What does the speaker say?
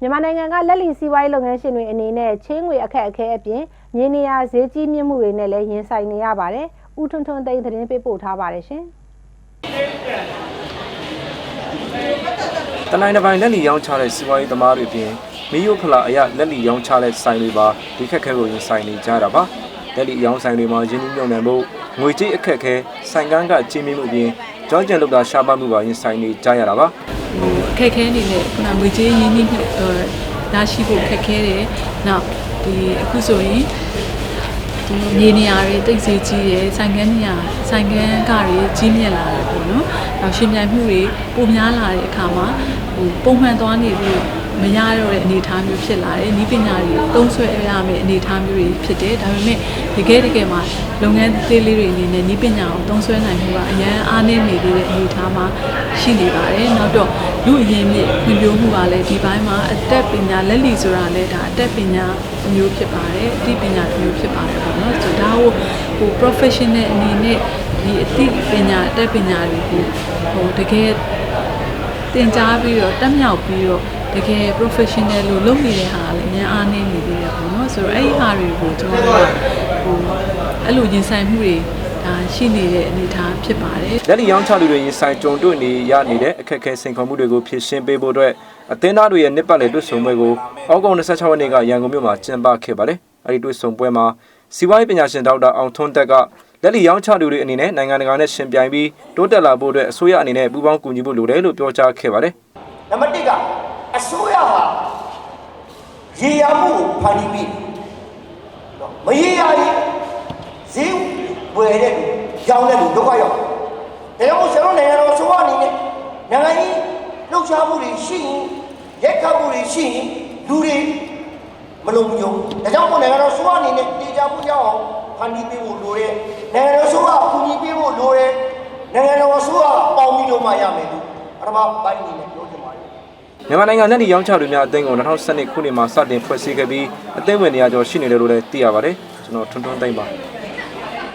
မြန်မာနိုင်ငံကလက်လီစီးပွားရေးလုပ်ငန်းရှင်တွေအနေနဲ့ချင်းငွေအခက်အခဲအပြင်မြေနေရာဈေးကြီးမြင့်မှုတွေနဲ့လည်းရင်ဆိုင်နေရပါတယ်။ဦးထွန်းထွန်းသိန်းသတင်းပေးပို့ထားပါတယ်ရှင်။တနိုင်းတစ်ပိုင်းလက်လီရောင်းချတဲ့စီးပွားရေးသမားတွေပြင်မီးယိုဖလာအရလက်လီရောင်းချတဲ့ဆိုင်တွေပါဒီခက်ခဲကိုရင်ဆိုင်နေကြတာပါလက်လီရောင်းဆိုင်တွေမှာရင်းနှီးမြှုပ်နှံမှုငွေကြေးအခက်ခဲဆိုင်ကန်းကကြီးမြင့်မှုပြင် ကြောင်းကျန်လောက်တာရှားပါမှုပါရင်ဆိုင်နေကြရတာပါဟိုအခက်ခဲအနေနဲ့ခုနငွေကြေးရင်းနှီးမြှုပ်အဲရရှိဖို့ခက်ခဲတယ်။နောက်ဒီအခုဆိုရင်ဒီမြေနေရာတွေတိတ်ဆိတ်ကြီးတယ်ဆိုင်ကန်းနေရာဆိုင်ကန်းကတွေကြီးမြင့်လာတယ်ပေါ့နော်။နောက်ရှင်ပြိုင်မှုတွေပိုများလာတဲ့အခါမှာဟိုပုံမှန်သွားနေလို့ မရတော့တဲ့အနေအထားမျိုးဖြစ်လာတယ်။ဤပညာတွေသုံးဆွဲရမယ့်အနေအထားမျိုးတွေဖြစ်တယ်။ဒါပေမဲ့တကယ်တကယ်မှာလုပ်ငန်းသေးလေးတွေအနေနဲ့ဤပညာကိုသုံးဆွဲနိုင်မှုကအရန်အားနည်းနေသေးတဲ့အနေအထားမှာရှိနေပါတယ်။နောက်တော့လူအရင်းမြစ်ဖွံ့ဖြိုးမှုကလည်းဒီဘိုင်းမှာအတက်ပညာလက်လီဆိုတာလည်းဒါအတက်ပညာမျိုးဖြစ်ပါတယ်။အသိပညာမျိုးဖြစ်ပါတယ်ပေါ့နော်။ဆိုတော့ဒါကိုဟို professional အနေနဲ့ဒီအသိပညာအတက်ပညာတွေကိုဟိုတကယ်တင်ကြားပြီးတော့တက်မြောက်ပြီးတော့ တကယ် professional လို့လုပ်နေတဲ့ဟာကလည်းအများအားနည်းနေသေးတယ်ပေါ့နော်ဆိုတော့အဲ့ဒီဟာတွေကိုကျွန်တော်တို့ကဟိုအဲ့လိုရင်ဆိုင်မှုတွေဒါရှိနေတဲ့အနေအထားဖြစ်ပါတယ်လက်လီရောင်းချသူတွေရင်ဆိုင်ကြုံတွေ့နေရနေတဲ့အခက်ခဲစိန်ခေါ်မှုတွေကိုဖြေရှင်းပေးဖို့အတွက်အသင်းသားတွေရဲ့နှစ်ပတ်လည်တွေ့ဆုံပွဲကိုဩဂုတ်26ရက်နေ့ကရန်ကုန်မြို့မှာကျင်းပခဲ့ပါတယ်အဲဒီတွေ့ဆုံပွဲမှာစီးပွားရေးပညာရှင်ဒေါက်တာအောင်ထွန်းတက်ကလက်လီရောင်းချသူတွေအနေနဲ့နိုင်ငံတကာနဲ့ရှင်ပြိုင်ပြီးတိုးတက်လာဖို့အတွက်အစိုးရအနေနဲ့ပူးပေါင်းကူညီဖို့လိုတယ်လို့ပြောကြားခဲ့ပါတယ်နံပါတ်1က အစိုးရဟာရေယာမှုကိုဖန်တီးပြီးနော်မရေယာရင်ဈေးဝယ်တဲ့လူရောင်းတဲ့လူဒုက္ခရောက်တယ်ဒါကြောင့်ကျွန်တော်နိုင်ငံတော်အစိုးရအနေနဲ့နိုင်ငံကြီးလှုပ်ရှားမှုတွေရှိရင်ရက်ခတ်မှုတွေရှိရင်လူတွေမလုံခြုံဒါကြောင့်မို့နိုင်ငံတော်အစိုးရအနေနဲ့တည်ကြမှုကြောင်းအောင်ဖန်တီးပေးဖို့လိုတယ်နိုင်ငံတော်အစိုးရအကူအညီပေးဖို့လိုတယ်နိုင်ငံတော်အစိုးရပေါင်းပြီးတော့မှရမယ်လို့ပထမပိုင်းအနေနဲ့ပြောချင်ပါတယ် မြန်မာနိုင်ငံလက်လီရောင်းချသူများအသင်းကို2012ခုနှစ်မှာစတင်ဖွဲ့စည်းခဲ့ပြီးအသင်းဝင်နေရာကျော်ရှိနေတယ်လို့လည်းသိရပါတယ်ကျွန်တော်ထွန်းထွန်းသိမ့်ပါ